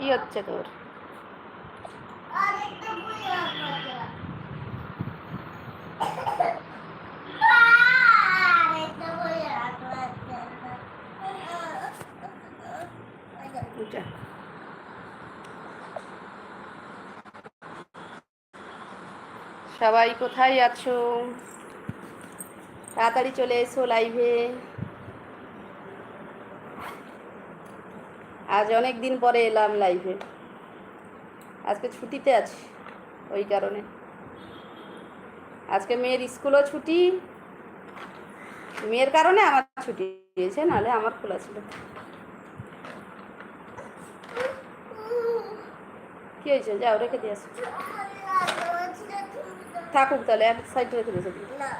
কি হচ্ছে তোর। সবাই কোথায় আছো? তাড়াতাড়ি চলে এসো লাইভে আজ অনেক দিন পরে এলাম লাইভে আজকে ছুটিতে আছি, ওই কারণে। আজকে মেয়ের স্কুলও ছুটি। মেয়ের কারণে আমার ছুটি দিয়েছে, নাহলে আমার খোলা ছিল। কি হয়েছে? যাও, রেখে দিয়ে থাকুক তাহলে, এক সাইড রেখে দিয়েছে না?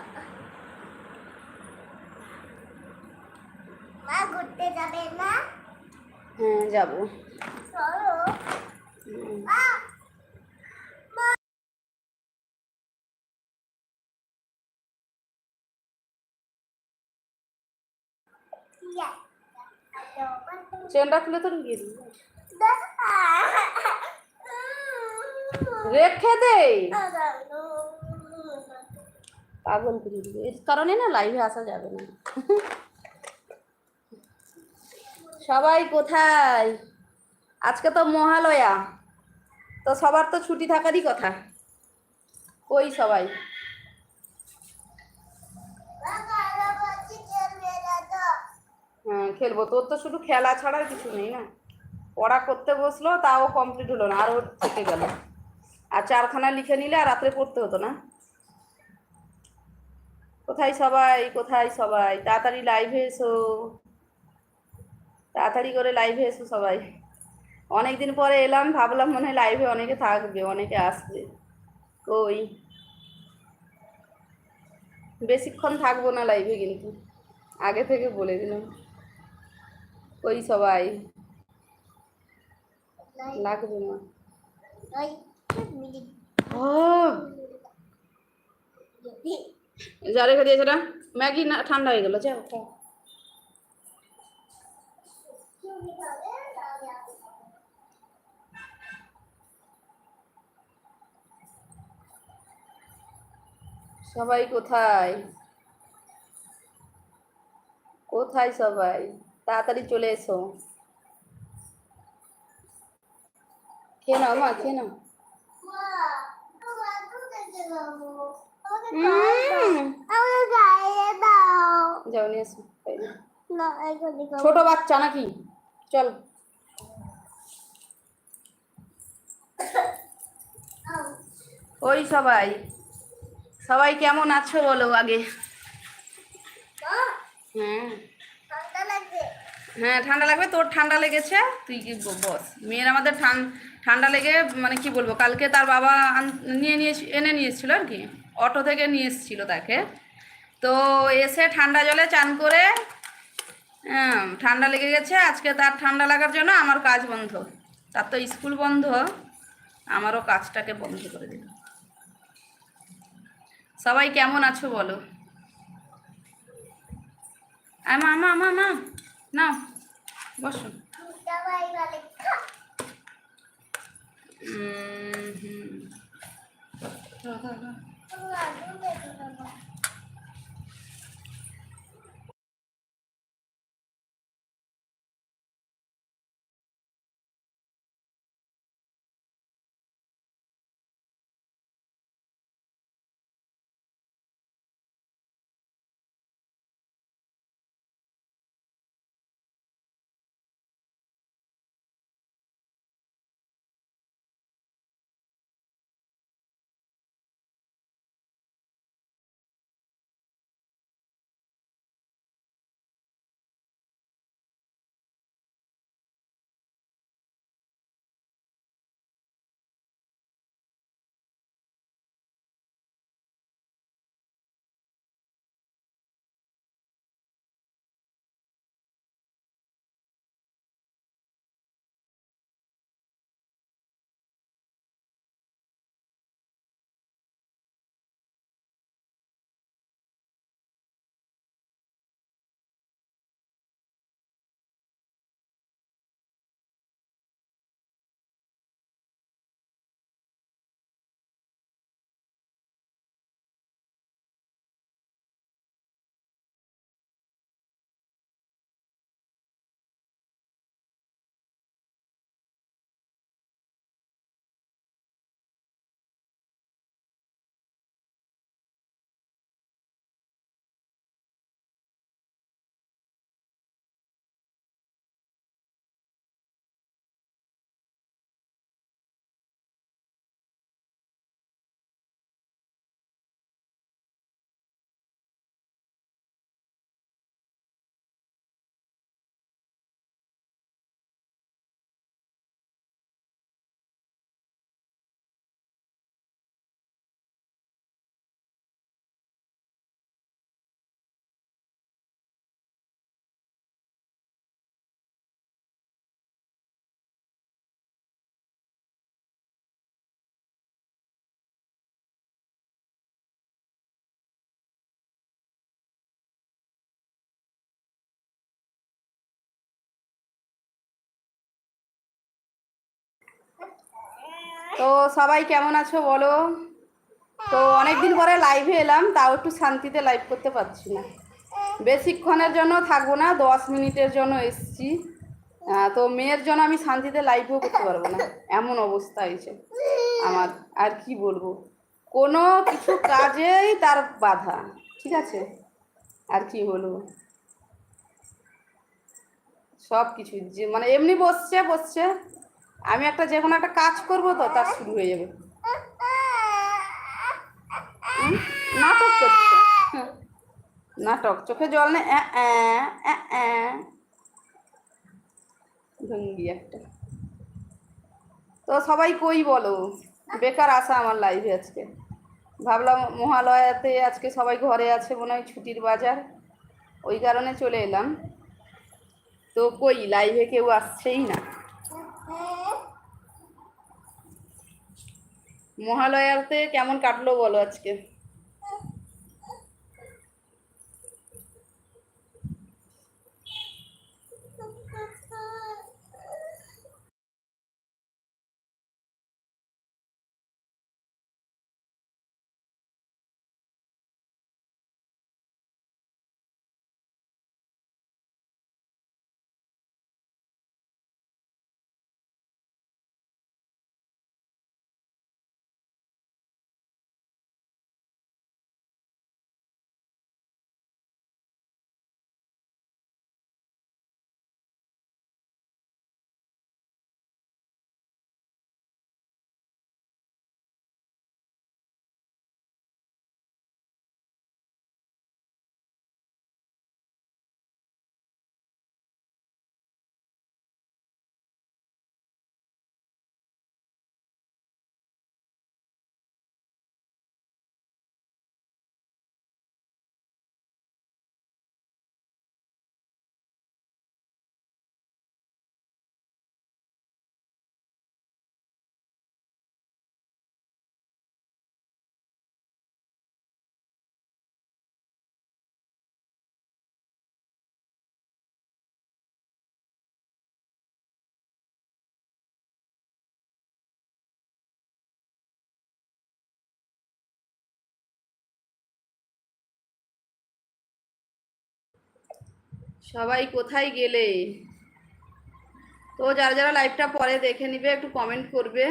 হ্যাঁ যাব। চেনটা খুলে তো দিই রেখে দে। পাগল করে দিবে কারণে না লাইভে আসা যাবে না। সবাই কোথায়? আজকে তো মহালয়া। তো সবার তো ছুটি থাকারই কথা। কই সবাই? হ্যাঁ খেলব। তোর তো শুধু খেলা ছাড়া কিছু নেই না? পড়া করতে বসল, তাও কমপ্লিট হলো না। আরও থেকে গেল। আর চারখানা লিখে নিলে আর রাত্রে পড়তে হতো না। কোথায় সবাই? কোথায় সবাই? তাড়াতাড়ি লাইভে এসো। তাড়াতাড়ি করে লাইভে এসো সবাই। অনেক দিন পরে এলাম ভাবলাম মনে হয় লাইভে অনেকে থাকবে অনেকে আসবে। কই? বেশিক্ষণ থাকব না লাইভে কিন্তু। আগে থেকে বলে দিলাম। কই সবাই? লাগবে না। ও যা রেখে দিয়েছে ম্যাগি না ঠান্ডা হয়ে গেল যাও। সবাই কোথায়? কোথায় সবাই? তাড়াতাড়ি চলে এসো। খেয়ে নাও মা খেয়ে নাও। ছোট বাচ্চা নাকি? চল। ওই সবাই সবাই কেমন আছো বলো আগে? হ্যাঁ। হ্যাঁ ঠান্ডা লাগবে, তোর ঠান্ডা লেগেছে? তুই কি বস, মেয়ের আমাদের ঠান- ঠান্ডা লেগে মানে কি বলব, কালকে তার বাবা নিয়ে নিয়ে এনে নিয়ে এসেছিল আর কি, অটো থেকে নিয়ে এসেছিল তাকে। তো এসে ঠান্ডা জলে চান করে হ্যাঁ ঠান্ডা লেগে গেছে, আজকে তার ঠান্ডা লাগার জন্য আমার কাজ বন্ধ। তার তো স্কুল বন্ধ, আমারও কাজটাকে বন্ধ করে দিল। সবাই কেমন আছো বলো? আমা আমা আমা না বসো। তো সবাই কেমন আছো বলো? তো অনেকদিন পরে লাইভে এলাম, তাও একটু শান্তিতে লাইভ করতে পারছি না। বেশিক্ষণের জন্য থাকব না, দশ মিনিটের জন্য এসছি। তো মেয়ের জন্য আমি শান্তিতে লাইভও করতে পারব না। এমন অবস্থা হয়েছে আমার। আর কি বলব? কোনো কিছু কাজেই তার বাধা, ঠিক আছে? আর কি বলব? সব কিছু যে মানে এমনি বসছে বসছে। আমি একটা যে কোনো একটা কাজ করব তো, তার শুরু হয়ে যাবে। নাটক করছে। নাটক, চোখে জল নেই একটা। তো সবাই কই বলো? বেকার আসা আমার লাইভে আজকে। ভাবলাম মহালয়াতে আজকে সবাই ঘরে আছে মনে হয়, ছুটির বাজার। ওই কারণে চলে এলাম। তো কই লাইভে কেউ আসছেই না। মহালয়াতে কেমন কাটলো বলো আজকে? সবাই কোথায় গেলে? তো যারা যারা লাইভটা পরে দেখে নিবে, একটু কমেন্ট করবে,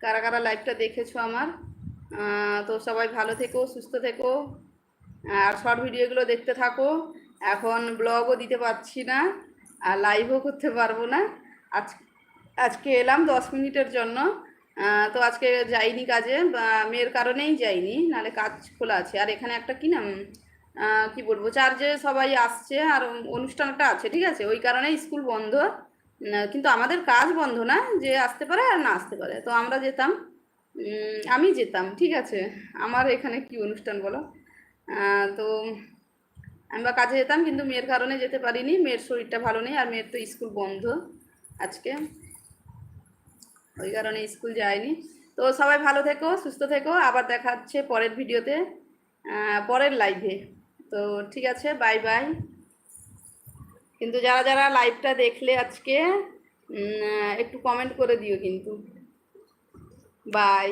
কারা কারা লাইভটা দেখেছ আমার। তো সবাই ভালো থেকো, সুস্থ থেকো, আর শর্ট ভিডিওগুলো দেখতে থাকো। এখন ব্লগও দিতে পারছি না, আর লাইভও করতে পারব না। আজ, আজকে এলাম দশ মিনিটের জন্য। তো আজকে যাইনি কাজে মেয়ের কারণেই যাইনি, নাহলে কাজ খোলা আছে। আর এখানে একটা কি নাম? কি বলব চার্জে সবাই আসছে আর অনুষ্ঠানটা আছে, ঠিক আছে? ওই কারণে স্কুল বন্ধ। কিন্তু আমাদের কাজ বন্ধ না, যে আসতে পারে আর না আসতে পারে। তো আমরা যেতাম আমি যেতাম, ঠিক আছে? আমার এখানে কি অনুষ্ঠান বলো? তো আমি বা কাজে যেতাম, কিন্তু মেয়ের কারণে যেতে পারিনি। মেয়ের শরীরটা ভালো নেই, আর মেয়ের তো স্কুল বন্ধ আজকে। ওই কারণে স্কুল যায়নি। তো সবাই ভালো থেকো, সুস্থ থেকো। আবার দেখা হচ্ছে পরের ভিডিওতে পরের লাইভে তো ঠিক আছে বাই বাই কিন্তু যারা যারা লাইভটা দেখলে আজকে একটু কমেন্ট করে দিও কিন্তু। বাই